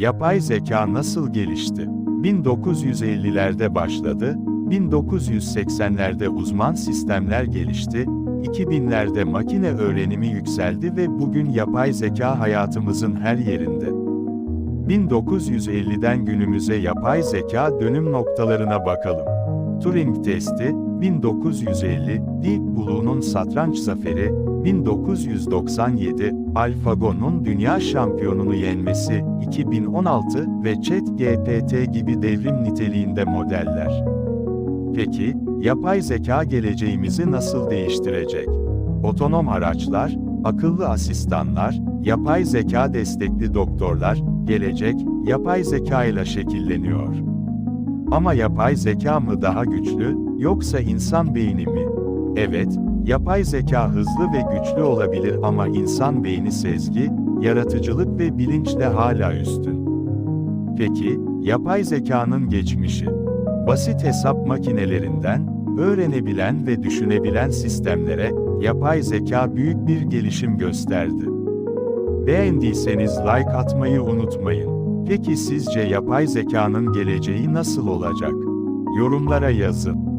Yapay zeka nasıl gelişti? 1950'lerde başladı, 1980'lerde uzman sistemler gelişti, 2000'lerde makine öğrenimi yükseldi ve bugün yapay zeka hayatımızın her yerinde. 1950'den günümüze yapay zeka dönüm noktalarına bakalım. Turing testi, 1950, Deep Blue'nun satranç zaferi, 1997, AlphaGo'nun dünya şampiyonunu yenmesi, 2016 ve ChatGPT gibi devrim niteliğinde modeller. Peki, yapay zeka geleceğimizi nasıl değiştirecek? Otonom araçlar, akıllı asistanlar, yapay zeka destekli doktorlar, gelecek, yapay zeka ile şekilleniyor. Ama yapay zeka mı daha güçlü, yoksa insan beyni mi? Evet, yapay zeka hızlı ve güçlü olabilir ama insan beyni sezgi, yaratıcılık ve bilinçle hala üstün. Peki, yapay zekanın geçmişi? Basit hesap makinelerinden, öğrenebilen ve düşünebilen sistemlere, yapay zeka büyük bir gelişim gösterdi. Beğendiyseniz like atmayı unutmayın. Peki sizce yapay zekanın geleceği nasıl olacak? Yorumlara yazın.